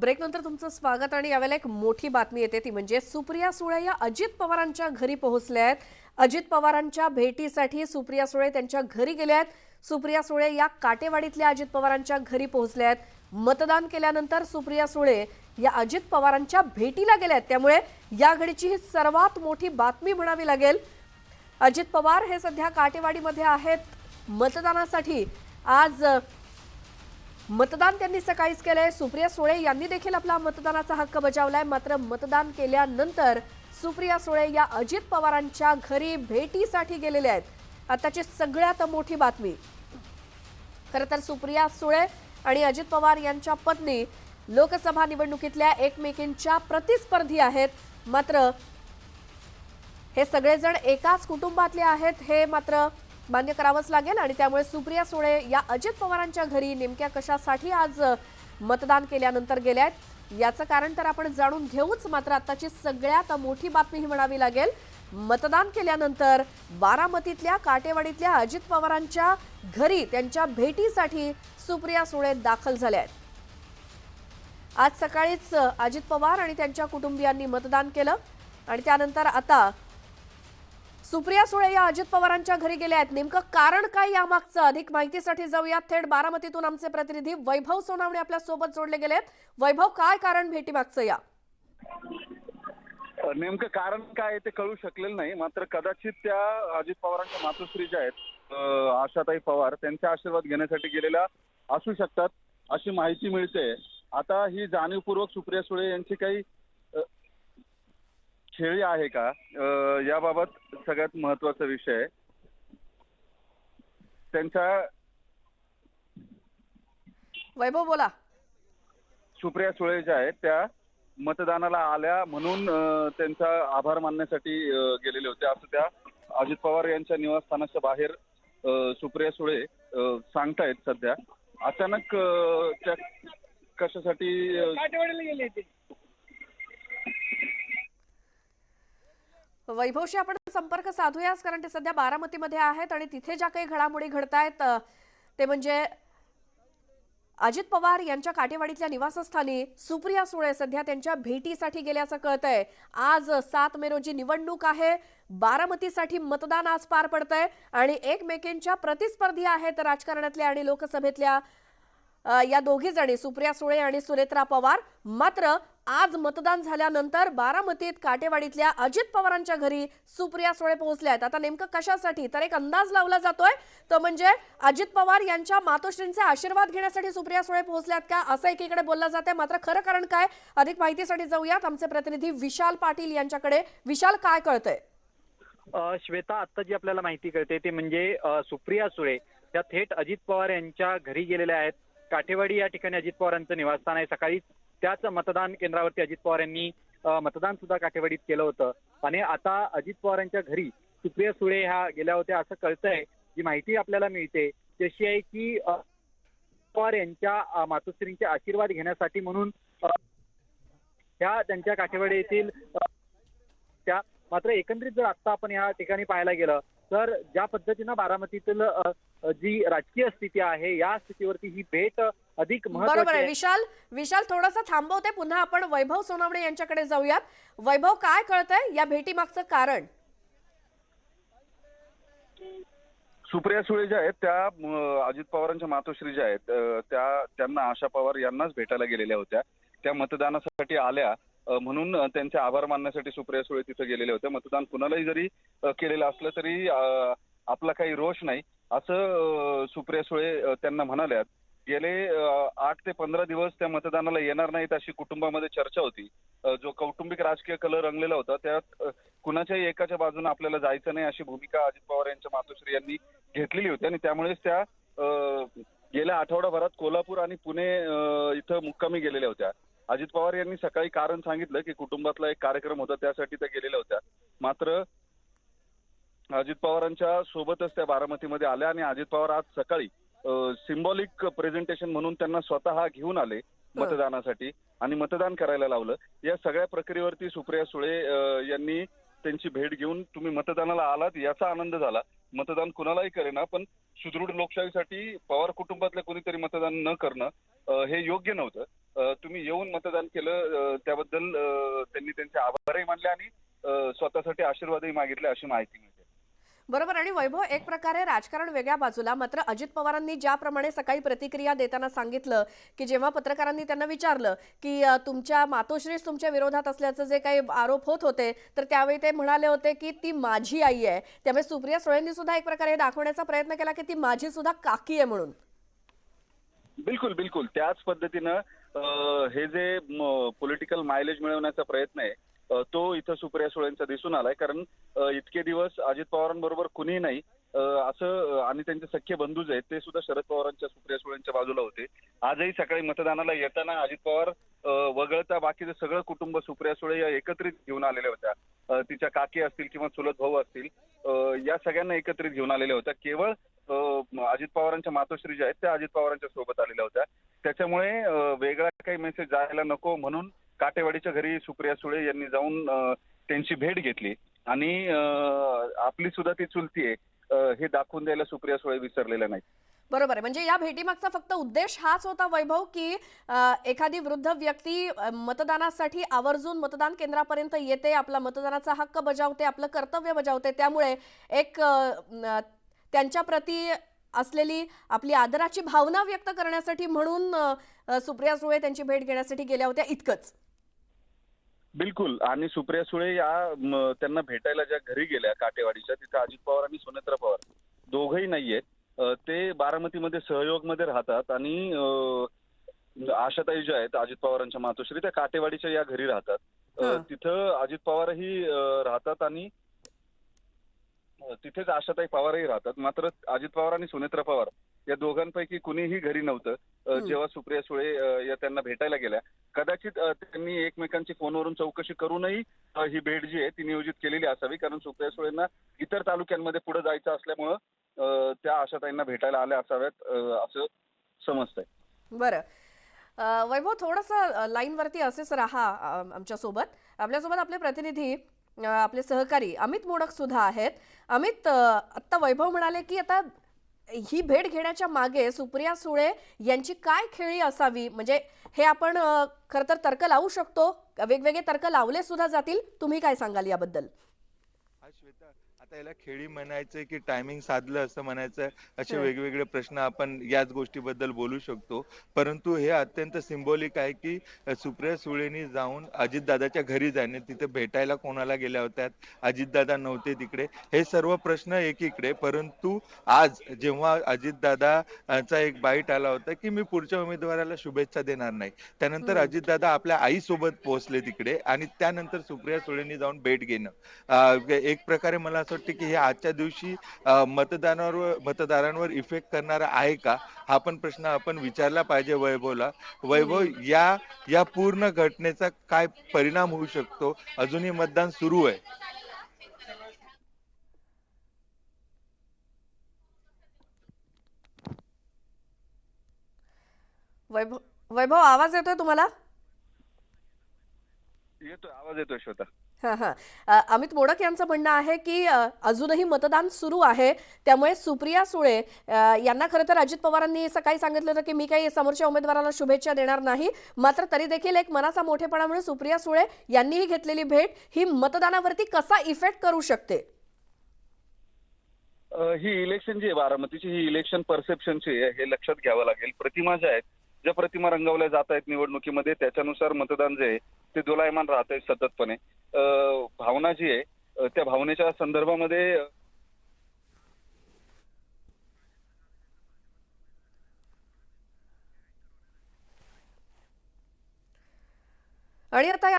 ब्रेकनंतर तुमचं स्वागत आणि यावेळेला एक मोठी बातमी येते ती म्हणजे सुप्रिया सुळे या अजित पवारांच्या घरी पोहोचल्या आहेत. अजित पवारांच्या भेटीसाठी सुप्रिया सुळे त्यांच्या घरी गेल्या आहेत. सुप्रिया सुळे या काटेवाडीतल्या अजित पवारांच्या घरी पोहोचल्या आहेत. मतदान केल्यानंतर सुप्रिया सुळे या अजित पवारांच्या भेटीला गेल्या आहेत. त्यामुळे या घडीची ही सर्वात मोठी बातमी म्हणावी लागेल. अजित पवार हे सध्या काटेवाडीमध्ये आहेत. मतदानासाठी आज मतदान त्यांनी सकाळीच केलंय. सुप्रिया सुळे यांनी देखील आपला मतदानाचा हक्क बजावलाय. मात्र मतदान केल्यानंतर सुप्रिया सुळे या अजित पवारांच्या घरी भेटीसाठी गेलेल्या आहेत. आताची सगळ्यात मोठी बातमी. खरं तर सुप्रिया सुळे आणि अजित पवार यांच्या पत्नी लोकसभा निवडणुकीतल्या एकमेकींच्या प्रतिस्पर्धी आहेत. मात्र हे सगळेजण एकाच कुटुंबातले आहेत. हे मात्र मान्य करावंच लागेल आणि त्यामुळे सुप्रिया सुळे या अजित पवारांच्या घरी नेमक्या कशासाठी आज मतदान केल्यानंतर गेल्या आहेत? याचं कारण तर आपण जाणून घेऊच मात्र आताची सगळ्यात मोठी बातमी ही म्हणावी लागेल. मतदान केल्यानंतर बारामतीतल्या काटेवाडीतल्या अजित पवारांच्या घरी त्यांच्या भेटीसाठी सुप्रिया सुळे दाखल झाल्या आहेत. आज सकाळीच अजित पवार आणि त्यांच्या कुटुंबियांनी मतदान केलं आणि त्यानंतर आता सुप्रिया सुळे या अजित पवारांच्या घरी गेल्या आहेत. नेमकं कारण काय यामागचं? अधिक माहितीसाठी जाऊया थेट बारामतीतून आमचे प्रतिनिधी वैभव सोनावणे आपल्यासोबत जोडले गेलेत. वैभव काय कारण भेटीमागचं या? नेमकं कारण काय ते कळू शकलेलं नाही. मात्र कदाचित त्या अजित पवारांच्या मातोश्री ज्या आहेत आशाताई पवार त्यांचा आशीर्वाद घेण्यासाठी गेलेल्या असू शकतात अशी माहिती मिळते. आता ही जाणीवपूर्वक सुप्रिया सुळे यांची काही खेळी आहे का? याबाबत सगळ्यात महत्त्वाचा विषय. आहे त्यांच्या वैभव बोला. सुप्रिया सुळे ज्या आहेत त्या मतदानाला आल्या म्हणून त्यांचा आभार मानण्यासाठी गेलेले होते. असं त्या अजित पवार यांच्या निवासस्थानाच्या बाहेर सुप्रिया सुळे सांगतायत सध्या. अचानक त्या कशासाठी वैभवशी आपण संपर्क साधूयाच कारण ते सध्या बारामतीमध्ये आहेत आणि तिथे ज्या काही घडामोडी घडतायत आहेत ते म्हणजे अजित पवार यांच्या काटेवाडीतल्या निवासस्थानी सुप्रिया सुळे सध्या त्यांच्या भेटीसाठी गेल्याचं कळतंय. आज सात मे रोजी निवडणूक आहे बारामतीसाठी मतदान आज पार पडतंय आणि एकमेकींच्या प्रतिस्पर्धी आहेत राजकारणातल्या आणि लोकसभेतल्या. या दोघी जणी सुप्रिया सुळे आणि सुनेत्रा पवार मात्र आज मतदान झाल्यानंतर बारामतीत काटेवाडीतल्या अजित पवारांच्या घरी सुप्रिया सुळे पोहोचल्या आहेत. आता नेमकं कशासाठी? तर एक अंदाज लावला जातोय. तो म्हणजे अजित पवार यांच्या मातोश्रींचे आशीर्वाद घेण्यासाठी सुप्रिया सुळे पोहोचल्यात का? असं एकीकडे बोललं जाते मात्र खरं कारण काय? अधिक माहितीसाठी जाऊयात. आमचे प्रतिनिधी विशाल पाटील यांच्याकडे. विशाल काय कळतंय? श्वेता आता जी आपल्याला माहिती कळते ते म्हणजे सुप्रिया सुळे त्या थेट अजित पवार यांच्या घरी गेलेल्या आहेत. काठेवाडी या ठिकाणी अजित पवारांचं निवासस्थान आहे. सकाळी त्याच मतदान केंद्रावरती अजित पवार यांनी मतदान सुद्धा काठेवाडीत केलं होतं. आणि आता अजित पवारांच्या घरी सुप्रिया सुळे ह्या गेल्या होत्या असं कळतंय. जी माहिती आपल्याला मिळते तशी आहे की पवार यांच्या मातोश्रींचे आशीर्वाद घेण्यासाठी म्हणून ह्या त्यांच्या काठेवाडी येथील त्या मात्र एकंदरीत जर आता आपण या ठिकाणी पाहायला गेलं तर ज्या पद्धतीनं बारामतीतील जी राजकीय स्थिती आहे या स्थितीवरती ही भेट अधिक बरोबर महत्वाची आहे. आहे. विशाल विशाल थोडंसं थांबवते. पुन्हा आपण वैभव सोनावणे यांच्याकडे जाऊयात. वैभव काय कळतंय या भेटीमागचं कारण? सुप्रिया सुळे ज्या आहेत त्या अजित पवारांच्या मातोश्री ज्या आहेत त्या त्यांना आशा पवार यांनाच भेटायला गेलेल्या होत्या. त्या मतदानासाठी आल्या. म्हणून त्यांचे आभार मानण्यासाठी सुप्रिया सुळे तिथे गेलेल्या होत्या मतदान कुणालाही जरी केलेलं असलं तरी आपला काही रोष नाही. असं सुप्रिया सुळे त्यांना म्हणाल्यात गेले आठ ते पंधरा दिवस त्या मतदानाला येणार नाहीत अशी कुटुंबामध्ये चर्चा होती. जो कौटुंबिक राजकीय कलर रंगलेला होता त्यात कुणाच्याही एकाच्या बाजूने आपल्याला जायचं नाही अशी भूमिका अजित पवार यांच्या मातोश्री यांनी घेतलेली होती. आणि त्यामुळेच त्या अं, गेल्या आठवडाभरात कोल्हापूर आणि पुणे इथं मुक्कामी गेलेल्या होत्या. अजित पवार यांनी सकाळी कारण सांगितलं की कुटुंबातला एक कार्यक्रम होता त्यासाठी त्या गेलेल्या होत्या. मात्र अजित पवारांच्या सोबतच त्या बारामतीमध्ये आल्या आणि अजित पवार आज सकाळी सिम्बॉलिक प्रेझेंटेशन म्हणून त्यांना स्वतः घेऊन आले मतदानासाठी आणि मतदान करायला लावलं. या सगळ्या प्रक्रियेवरती सुप्रिया सुळे यांनी त्यांची भेट घेऊन तुम्ही मतदानाला आलात याचा आनंद झाला. मतदान कुणालाही करेना पण सुदृढ लोकशाहीसाठी पवार कुटुंबातल्या कोणीतरी मतदान न करणं हे योग्य नव्हतं. तुम्ही येऊन मतदान केलं त्याबद्दल त्यांनी त्यांचे आभारही मानले आणि स्वतःसाठी आशीर्वादही मागितले अशी माहिती मिळते. बरोबर. आणि वैभव एक प्रकारे राजकारण वेगळ्या बाजूला. मात्र अजित पवारांनी ज्याप्रमाणे सकाळी प्रतिक्रिया देताना सांगितलं की जेव्हा पत्रकारांनी त्यांना विचारलं की तुमच्या मातोश्रीच तुमच्या विरोधात असल्याचं जे काही आरोप होत होते तर त्यावेळी ते म्हणाले होते की ती माझी आई आहे. त्यामुळे सुप्रिया सुळेंनी सुद्धा एक प्रकारे हे दाखवण्याचा प्रयत्न केला की ती माझी सुद्धा काकी आहे म्हणून. बिलकुल बिलकुल. त्याच पद्धतीनं हे जे पॉलिटिकल मायलेज मिळवण्याचा प्रयत्न आहे तो इथं सुप्रिया सुळेंचा दिसून आलाय. कारण इतके दिवस अजित पवारांबरोबर कुणीही नाही. असं आणि त्यांचे सख्खे बंधूज आहेत ते सुद्धा शरद पवारांच्या सुप्रिया सुळेंच्या बाजूला होते. आजही सकाळी मतदानाला येताना अजित पवार वगळता बाकीचं सगळं कुटुंब सुप्रिया सुळे या एकत्रित घेऊन आलेल्या होत्या. तिच्या काकी असतील किंवा चुलत भाऊ असतील या सगळ्यांना एकत्रित घेऊन आलेल्या होत्या. केवळ अजित पवारांच्या मातोश्री ज्या आहेत त्या अजित पवारांच्या सोबत आलेल्या होत्या. त्याच्यामुळे वेगळा काही मेसेज जायला नको म्हणून काटेवाडीच्या घरी सुप्रिया सुळे यांनी जाऊन त्यांची भेट घेतली. आणि आपली सुद्धा ती चुलती आहे. हे दाखवून द्यायला सुप्रिया सुळे विसरलेल्या नाहीत. बरोबर आहे. म्हणजे या भेटीमागचा फक्त उद्देश हाच होता वैभव की एखादी वृद्ध व्यक्ती मतदानासाठी आवर्जून मतदान केंद्रापर्यंत येते आपला मतदानाचा हक्क बजावते आपलं कर्तव्य बजावते. त्यामुळे एक त्यांच्या प्रती असलेली आपली आदराची भावना व्यक्त करण्यासाठी म्हणून सुप्रिया सुळे त्यांची भेट घेण्यासाठी गेल्या होत्या इतकंच. बिलकुल. आणि सुप्रिया सुळे या त्यांना भेटायला ज्या घरी गेल्या काटेवाडीच्या तिथे अजित पवार आणि सुनेत्रा पवार. दोघही नाहीयेत. ते बारामतीमध्ये सहयोगमध्ये राहतात आणि आशाताई ज्या आहेत अजित पवारांच्या मातोश्री त्या काटेवाडीच्या या घरी राहतात. तिथं अजित पवारही राहतात आणि तिथेच आशाताई पवारही राहतात. मात्र अजित पवार आणि सुनेत्रा पवार या दोघांपैकी कुणीही घरी नव्हतं. जेव्हा सुप्रिया सुळे या त्यांना भेटायला गेल्या कदाचित त्यांनी एकमेकांची फोनवरून चौकशी करूनही ही भेट जी आहे ती नियोजित केलेली असावी कारण सुप्रिया सुळेंना इतर तालुक्यांमध्ये पुढे जायचं असल्यामुळं त्या आशाताईंना भेटायला आल्या असाव्यात असं समजतंय. बरं. वैभव थोडंसं लाईनवरती असेच राहा अ, आमच्यासोबत. आपल्यासोबत आपले प्रतिनिधी आपले सहकारी अमित मोडक सुद्धा आहेत. अमित आत्ता वैभव म्हणाले की आता ही भेट घेण्याच्या मागे सुप्रिया सुळे यांची काय खेळी असावी? म्हणजे हे आपण खरं तर तर्क लावू शकतो. वेगवेगळे तर्क लावले सुद्धा जातील. तुम्ही काय सांगाल याबद्दल? श्वेता आता याला खेळी म्हणायचं की टायमिंग साधलं असं म्हणायचं असे. वेगवेगळे प्रश्न आपण याच गोष्टीबद्दल बोलू शकतो. परंतु हे अत्यंत सिंबॉलिक आहे की सुप्रिया सुळेनी जाऊन अजितदादाच्या घरी जाणे तिथे भेटायला कोणाला गेल्या होत्या? अजितदादा नव्हते तिकडे. हे सर्व प्रश्न एकीकडे. परंतु आज जेव्हा अजितदादाचा एक बाईट आला होता की मी पुढच्या उमेदवाराला शुभेच्छा देणार नाही. त्यानंतर. अजितदादा आपल्या आईसोबत पोहोचले तिकडे आणि त्यानंतर सुप्रिया सुळेंनी जाऊन भेट घेणं. एक प्रकारे मला असं वाटतं की हे आजच्या दिवशी मतदानावर मतदारांवर इफेक्ट करणारा आहे का? हा पण प्रश्न आपण विचारला पाहिजे वैभवला. वैभव या या पूर्ण घटनेचा काय परिणाम होऊ शकतो? अजूनही मतदान सुरू आहे. वैभव वैभव आवाज येतोय तुम्हाला? येतोय आवाज येतोय श्वेता हां हां. अमित मोडक यांचं म्हणणं आहे की अजूनही मतदान सुरू आहे. त्यामुळे सुप्रिया सुळे यांना खरं तर अजित पवारांनी सकाळी सांगितलं होतं की मी काही समोरच्या उमेदवाराला शुभेच्छा देणार नाही. मात्र तरी देखील एक मनाचा मोठेपणामुळे सुप्रिया सुळे यांनीही घेतलेली भेट ही मतदानावरती कसा इफेक्ट करू शकते? ही इलेक्शन जी आहे बारामतीची ही इलेक्शन परसेप्शनची आहे हे लक्षात घ्यावं लागेल. प्रतिमा ज्या आहेत ज्या प्रतिमा रंगवल्या जात आहेत निवडणुकीमध्ये त्याच्यानुसार मतदान जे आहे ते दोलायमान राहत आहे सततपणे भावना जी आहे त्या भावनेच्या संदर्भामध्ये आणि आता